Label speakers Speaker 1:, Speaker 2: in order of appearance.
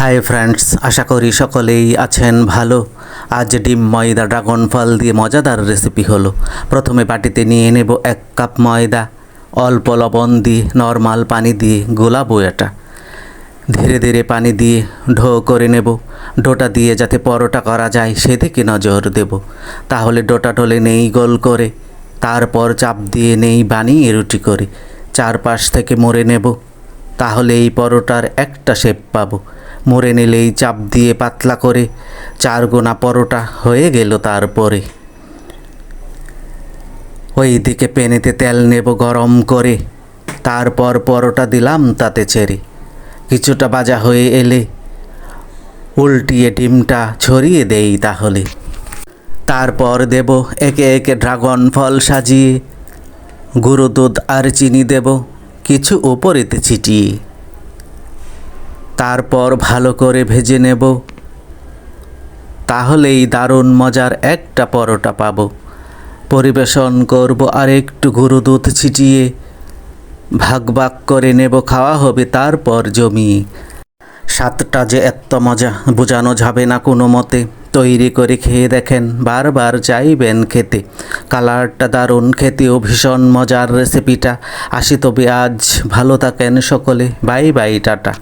Speaker 1: Hi friends আশা করি সকলেই আছেন ভালো। আজ ডিম ময়দা ড্রাগন ফল দিয়ে মজাদার রেসিপি হলো। প্রথমে বাটিতে নিয়ে নেব এক কাপ ময়দা, অল্প লবণ দিয়ে নর্মাল পানি দিয়ে গোলাবো এটা। ধীরে ধীরে পানি দিয়ে ঢো করে নেব। ডোটা দিয়ে যাতে পরোটা করা যায়, সেদিকে নজর দেব। তাহলে ডোটা টলে নেই গোল করে। তারপর চাপ দিয়ে নেই বানিয়ে রুটি করে। চারপাশ থেকে মুড়ে নেব। তাহলে এই পরোটার একটা শেপ পাবো। মুড়ে নিলেই চাপ দিয়ে পাতলা করে, চার গোনা পরোটা হয়ে গেল তারপরে। ওই দিকে পেনেতে তেল নেব গরম করে, তারপর পরোটা দিলাম তাতে ছেড়ে। কিছুটা বাজা হয়ে এলে উল্টিয়ে ডিমটা ছড়িয়ে দেই তাহলে। তারপর দেব একে একে ড্রাগন ফল সাজিয়ে, গুঁড়ো দুধ আর চিনি দেব, কিছু ওপরেতে ছিটিয়ে। তারপর ভালো করে ভেজে নেব। তাহলেই দারুণ মজার একটা পরোটা পাবো। পরিবেশন করব আর একটু গুঁড়ো দুধ ছিটিয়ে। ভাগ ভাগ করে নেব খাওয়া হবে তারপর জমিয়ে স্বাদটা যে এত মজা, বোঝানো যাবে না কোনো মতে। তৈরি করে খেয়ে দেখেন, বারবার চাইবেন খেতে। কালারটা দারুণ, খেতেও ভীষণ মজার রেসিপিটা। আসি তবে আজ, ভালো থাকেন সকলে, বাই বাই, টাটা।